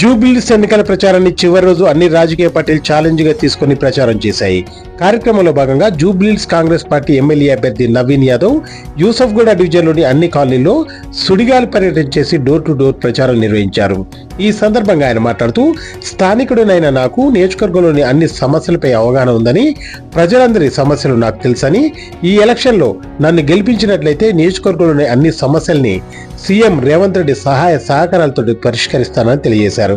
జూబిలీస్ ఎన్నికల ప్రచారాన్ని చివరి రోజు అన్ని రాజకీయ పార్టీలు ఛాలెంజ్గా తీసుకుని ప్రచారం చేశాయి. కార్యక్రమంలో భాగంగా జూబిలీస్ కాంగ్రెస్ పార్టీ ఎమ్మెల్యే అభ్యర్థి నవీన్ యాదవ్ యూసఫ్గూడ డివిజన్లోని అన్ని కాలనీల్లో సుడిగాలి పర్యటన చేసి డోర్ టు డోర్ ప్రచారం నిర్వహించారు. ఈ సందర్భంగా ఆయన మాట్లాడుతూ స్థానికుడినైన నాకు నియోజకవర్గంలోని అన్ని సమస్యలపై అవగాహన ఉందని ప్రజలందరి సమస్యలు నాకు తెలుసని ఈ ఎలక్షన్లో నన్ను గెలిపించినట్లయితే నియోజకవర్గంలోని అన్ని సమస్యల్ని సీఎం రేవంత్ రెడ్డి సహాయ సహకారాలతో పరిష్కరిస్తానని తెలియజేశారు.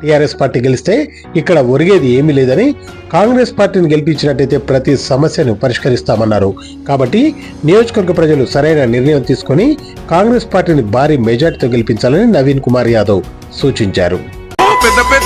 టీఆర్ఎస్ పార్టీ గెలిస్తే ఇక్కడ ఒరిగేది ఏమీ లేదని కాంగ్రెస్ పార్టీని గెలిపించినట్టయితే ప్రతి సమస్యను పరిష్కరిస్తామన్నారు. కాబట్టి నియోజకవర్గ ప్రజలు సరైన నిర్ణయం తీసుకొని కాంగ్రెస్ పార్టీని భారీ మెజార్టీతో గెలిపించాలని నవీన్ కుమార్ యాదవ్ సూచించారు. పెద్ద పెద్ద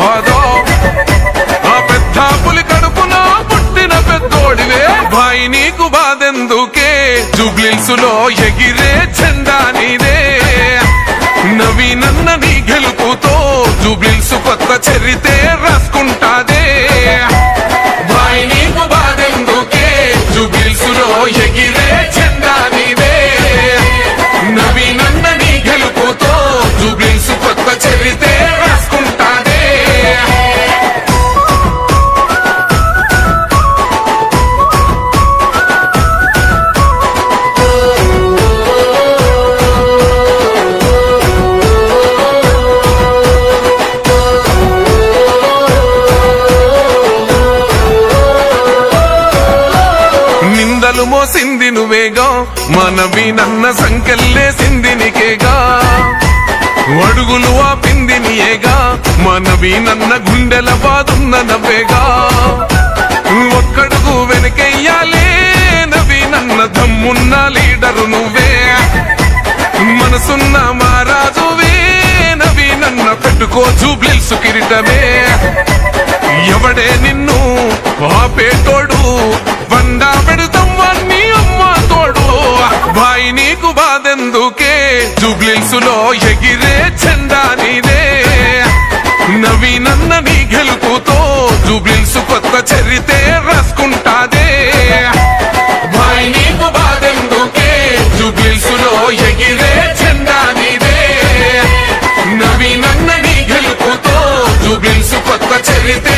భాయి నీకు బాధెందుకే? జుబ్లిల్సులో ఎగిరే జెండా నీదే. నవీనన్న నీ గెలుపుతో జుబ్లిల్సు కొత్త చరితే రాసుకుంటాదే. భాయి నీకు బాధెందుకే? జుబ్లిల్సులో ఎగిరే జెండా నీదే. నవీనన్న నీ గెలుపుతో జుబ్లిల్స్ కొత్త చరితే నువ్వేగా మనవి నన్న సంకెళ్ళేసింది నీకేగా. అడుగులు ఆపింది నీయేగా. మనవి నన్న గుండెల బాదున్న నవ్వేగా. ఒక్కడుగు వెనకెయ్యాలే నవి నన్న దమ్మున్న లీడరు నువ్వే. మనసున్న మహారాజువే నవి నన్న పెట్టుకో జూబ్లిల్సు కిరీటమే. ఎవడే నిన్ను ఆపేటోడు? వండా పెడతాం బాయి నీకు బాధెందుకే? జూబ్లిల్స్లో ఎగిరే చెండా నీదే. నవీనన్న నీ గెలుపుతో జూబ్లిల్స్ కొత్త చరితే రాసుకుంటాదే. బాయి నీకు బాధెందుకే? జూబ్లిల్స్ ఎగిరే చెండా నీదే. నవీనన్న నీ గెలుపుతో జూబ్లిల్స్ కొత్త చరితే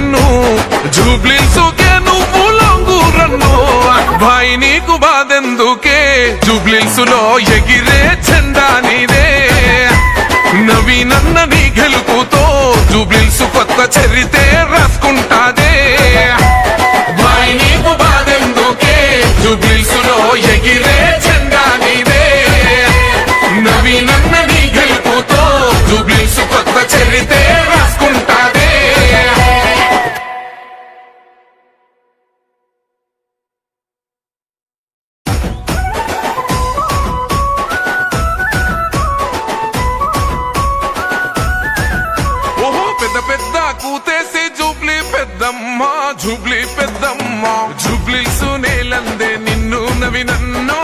బాధెందుకే జూబ్లిల్సులో ఎగిరే చందా నీదే. నవీనన్న నీ గెలుపుతో జూబ్లిల్సు కొత్త చరితే రాసుకుంటా పెద్ద Jubilee Peddamma Jubilee Peddamma. Jubilee నేలందే నిన్ను నవినన్నో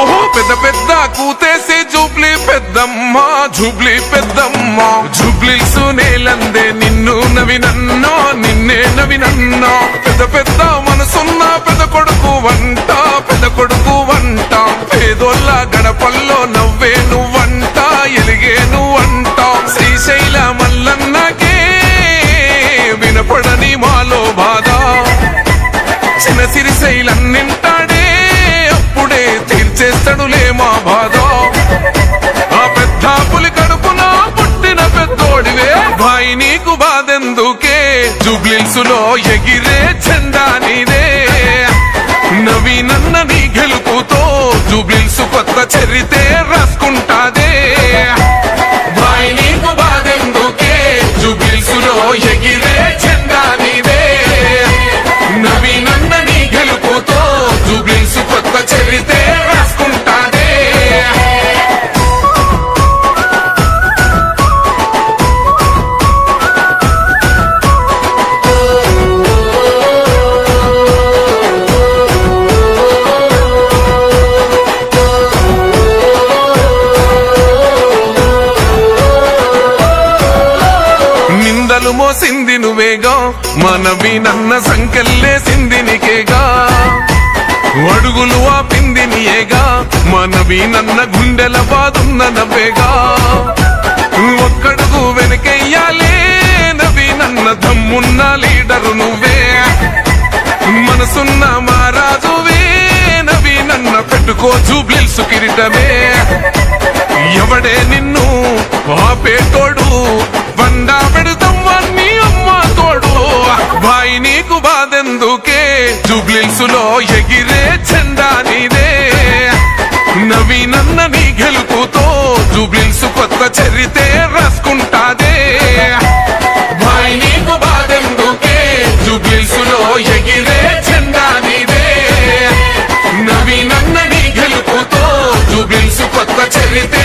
ఓహో పెద్ద పెద్ద కూతేసి Jubilee Peddamma Jubilee Peddamma. Jubilee సునేలందే నిన్ను నవినన్నో నిన్నే నవినన్నో పెద్ద పెద్ద మనసున్న పెద్ద కొడుకు వంట పెద్ద కొడుకు వంట. పేదోళ్ళ గడపల్లో నవ్వే నువ్వంట. ఎలిగేను అంటావు. శ్రీశైల మల్లన్నకే వినపడని మాలో బాధ. చిన్న సిరిశైలన్నింటాడే అప్పుడే తీర్చేస్తాడులే మా బాధ. ఆ పెద్ద పులి కడుపున పుట్టిన పెద్దోడివే. భాయి నీకు బాధెందుకే? జుబ్లిల్సులో ఎగిరే చెండా నీదే. నవీనన్న నీ గెలుపుతో జుబ్లిల్సు కొత్త చరితే రాసుకుంటాదే. ఎగిరే చెండా నీదే నవీనన్న నీ గెలుపుతో జుబ్లిల్స్ కొత్త చరితే రాస్తా మనవి నన్న సంకెళ్ళేసింది నీకేగా? అడుగులు ఆపింది నీయేగా? మనవి నన్న గుండెల బాదున్న నవ్వేగా? ఒక్కడుగు వెనకెయ్యాలే నవి నన్న దమ్మున్న లీడరు నువ్వే. మనసున్న మారాజువే నవి నన్న పెట్టుకో జూబ్లిల్సు కిరీటమే. ఎవడే నిన్ను ఆపేటోడు? బండా పెడతాం వాణ్ణి అమ్మ తోడు. బాయి నీకు బాధెందుకే జూబ్లిల్స్లో ఎగిరే చెండా నీదే. నవీనన్న నీ గెలుపుతో జూబ్లిల్స్ కొత్త చరితే రాసుకుంటాదే. బాయి నీకు బాధెందుకే జూబ్లిల్స్ ఎగిరే చెండా నీదే. నవీనన్న నీ గెలుపుతో జూబ్లిల్స్ కొత్త చరితే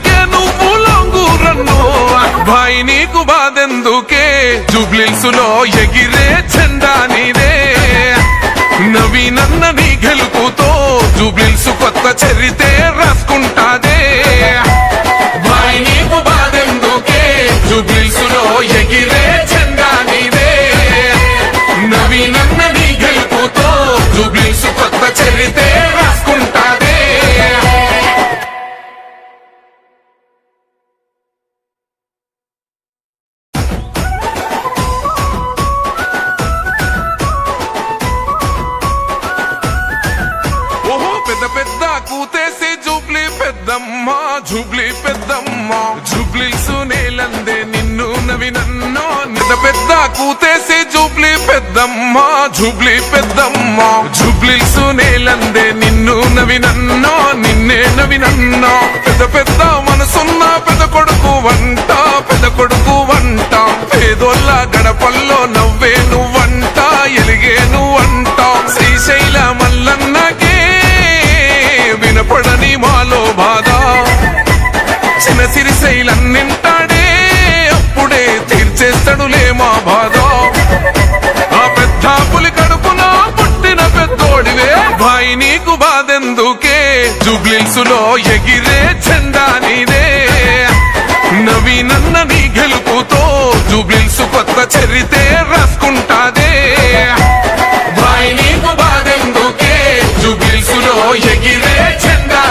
బాధెందుకే జూబ్లిల్స్లో ఎగిరే చెండా నీదే. నవీనన్న నీ గెలుపుతో జూబ్లిల్స్ కొత్త చరితే రాసుకుంటాదే. భాయ్ నీకు బాధెందుకే జూబ్లిల్స్లో ఎగిరే చెండా నీదే. నవీనన్న నీ గెలుపుతో జూబ్లిల్స్ కొత్త చరితే సిరిశైలన్నింటాడే అప్పుడే తీర్చేస్తాడులే మా బాధ. ఆ పెద్ద పులి కడుపున పుట్టిన పెద్దోడివే. భాయి నీకు బాధెందుకే? జుబ్లిల్స్లో ఎగిరే చెండా నీదే. నవీనన్న నీ గెలుపుతో జుబ్లిల్స్ కొత్త చరితే రాసుకుంటాదే. భాయి నీకు బాధెందుకే? జుబ్లిల్స్లో ఎగిరే చెండా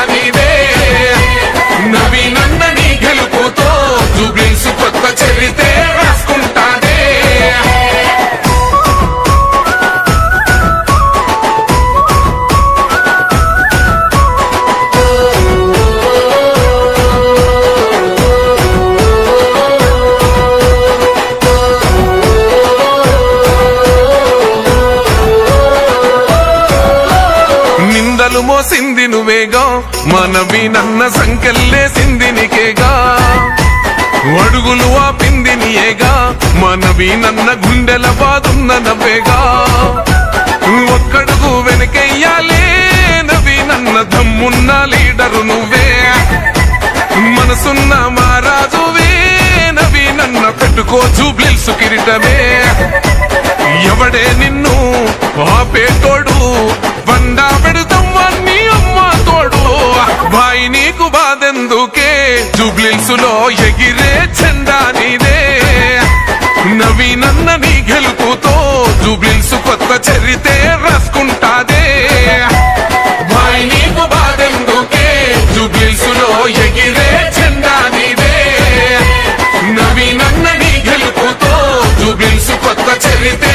జుబ్లిల్స్ కొత్త చరితే రాసుకుంటాదే నిందలు మోసింది నువ్వేగా మనవి నన్న సంకెళ్ళేసింది నీకేగా. అడుగులు ఆపింది నీయేగా. మనవి నన్న గుండెల బాదున్న నవ్వేగా. ఒక్కడుగు వెనకెయ్యాలే నవి నన్న దమ్మున్న లీడరు నువ్వే. మనసున్న మహారాజువే నవి నన్న పెట్టుకో జూబ్లిల్సు కిరీటమే. ఎవడే నిన్ను ఆపేటోడు? వండా పెడుతమ్మా నీ అమ్మ తోడు. బాయి నీకు బా జూబ్లిల్స్లో ఎగిరే చెండా నీదే. నవీనన్న నీ గెలుపుతో జూబ్లిల్స్ కొత్త చరితే రాసుకుంటాదే. బాయి నీకు బాధెందుకే జూబ్లిల్స్ ఎగిరే చెండా నీదే. నవీనన్న నీ గెలుపుతో జూబ్లిల్స్ కొత్త చరితే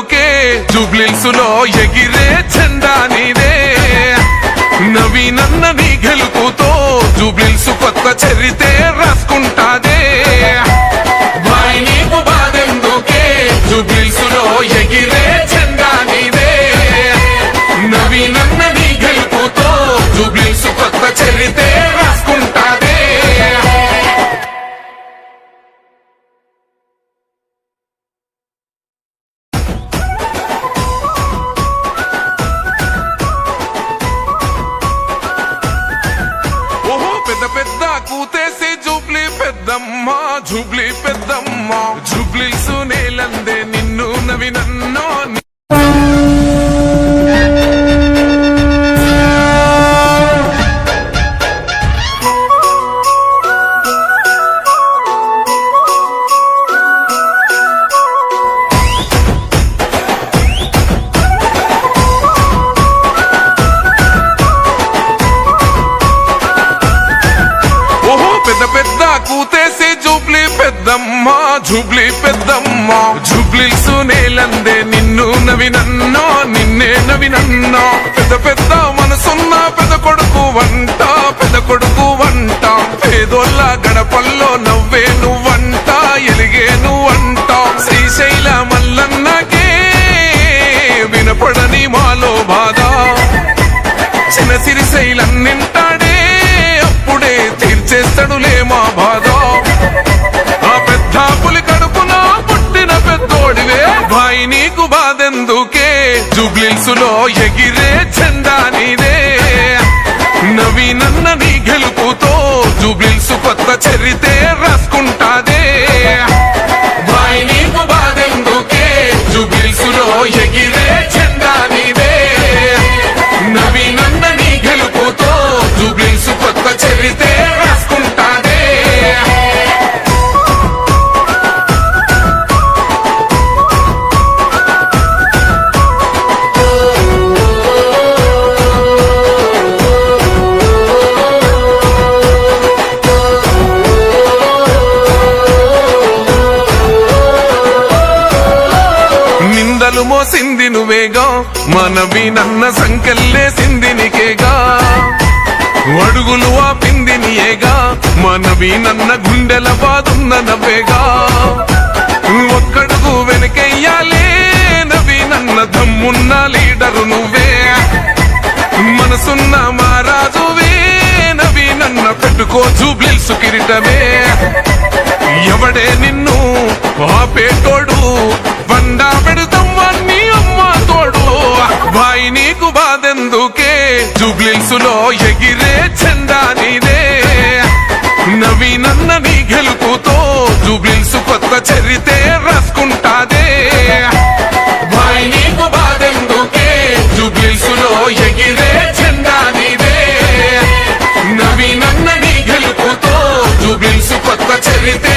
బాధెందుకే జూబ్లిల్స్లో ఎగిరే చెండా నీదే. నవీనన్న నీ గెలుపుతో జూబ్లిల్స్ కొత్త చరితే రాసుకుంటాదే. బాయి నీకు బాధెందుకే జూబ్లిల్స్లో ఎగిరే చెండా నీదే. నవీనన్న నీ గెలుపుతో జూబ్లిల్స్ కొత్త చరితే పెద్ద పెద్ద మనసున్న పెద్ద కొడుకు వంట పెద్ద కొడుకు వంట. పేదోళ్ళ గడపల్లో నవ్వే నువ్వంట ఎలిగే నువ్వంట. శ్రీశైల మల్లన్నకే వినపడని మాలో బాధ. చిన్న సిరిశైలన్నింట బాధెందుకే సులో ఎగిరే చెండా నీదే. నవీనన్న నీ గెలుపుతో జూబ్లిల్స్ కొత్త చరితే రాసుకుంటా నీకేగా? మనవి నన్న సంకల్లేసింది నీకేగా? అడుగులు ఆపింది నీయేగా? మనవి నన్న గుండెల బాదున్న నవ్వేగా? ఒక్కడుగు వెనకెయ్యాలే నవి నన్న దమ్మున్న లీడరు నువ్వే. మనసున్న మహారాజువే నవి నన్న పెట్టుకో జూబ్లిల్సు కిరీటమే. ఎవడే నిన్ను ఆపేటోడు? బండా పెడతాం తోడు నీకు బాధెందుకే? జూబ్లిల్స్లో ఎగిరే చందా నీదే. నవీనన్న నీ గెలుపుతో జూబ్లిల్స్ కొత్త చరితే రాసుకుంటాదే. బాయి నీకు బాధెందుకే? జూబ్లిల్స్ ఎగిరే చెండా నీదే. నవీనన్న నీ గెలుపుతో జూబ్లిల్స్ కొత్త చరితే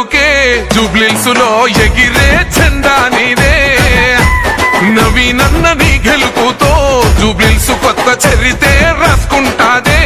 కొడుకే జుబ్లిల్సులో ఎగిరే చందా నీదే. నవీనన్న నీ గెలుపుతో జుబ్లిల్సు కొత్త చరితే రాసుకుంటాదే.